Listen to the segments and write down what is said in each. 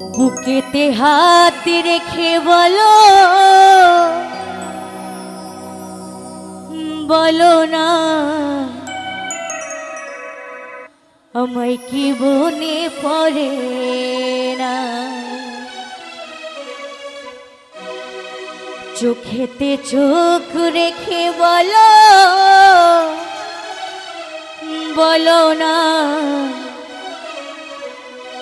বুকেতে হাত রেখে বলো বলো না, আমায় কি বনে পড়ে না? চোখেতে চোখ রেখে বলো বলো না।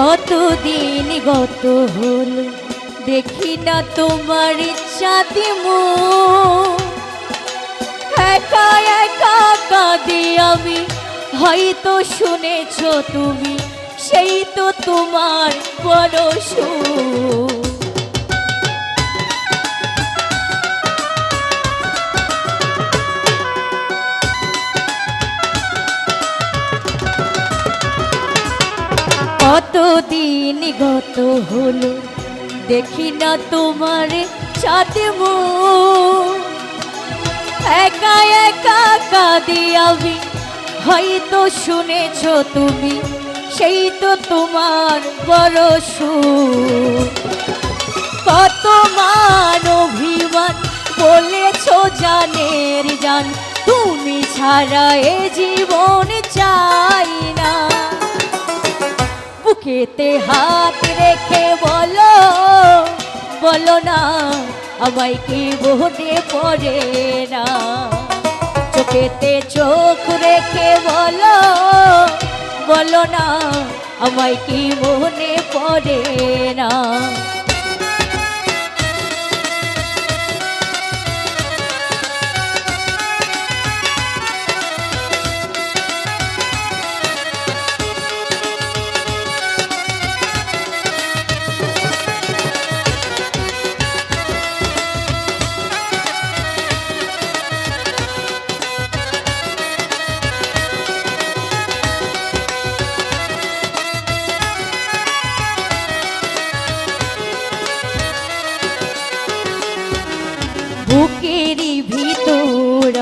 কতদিন গত হল, দেখি না তোমার ইচ্ছা ইচ্ছাতে একা একা কাঁদি আমি, হয়তো শুনেছ তুমি, সেই তো তোমার বড় সুর কতদিন গত হলো, দেখি না তোমার সাথে। একা একা কাঁদি আমি, হয়তো শুনেছ তুমি, সেই তো তোমার বড় কত মান অভিমান বলেছ জানের জান, তুমি ছাড়া এ জীবন চাই না বুকেতে হাত রেখে বলো বলো না, আমায় কি মনে পড়ে না? চোখেতে চোখ রেখে বলো বলো না, আমায় কি মনে পড়ে না?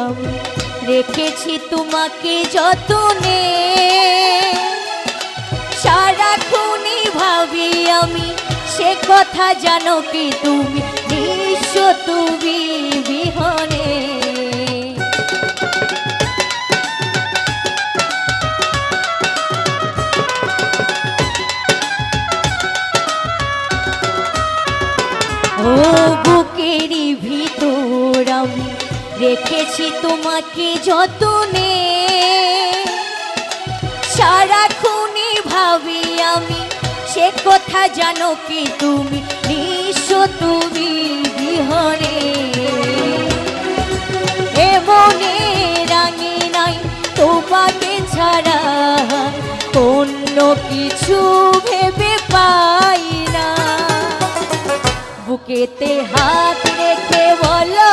আমি রেখেছি তোমাকে যতনে। সারাক্ষণই ভাবি আমি, সে কথা জানো কি তুমি? নিঃস্ব তুমি বিহনে। আমি রেখেছি তোমাকে যতনে। সারাক্ষণই ভাবি আমি, সে কথা জানো কি তুমি? নিঃস্ব তুমি বিহরে এ মনে রাঙে নাই, তোমাকে ছাড়া অন্য কিছু ভেবে পাই না। বুকেতে হাত রেখে বলো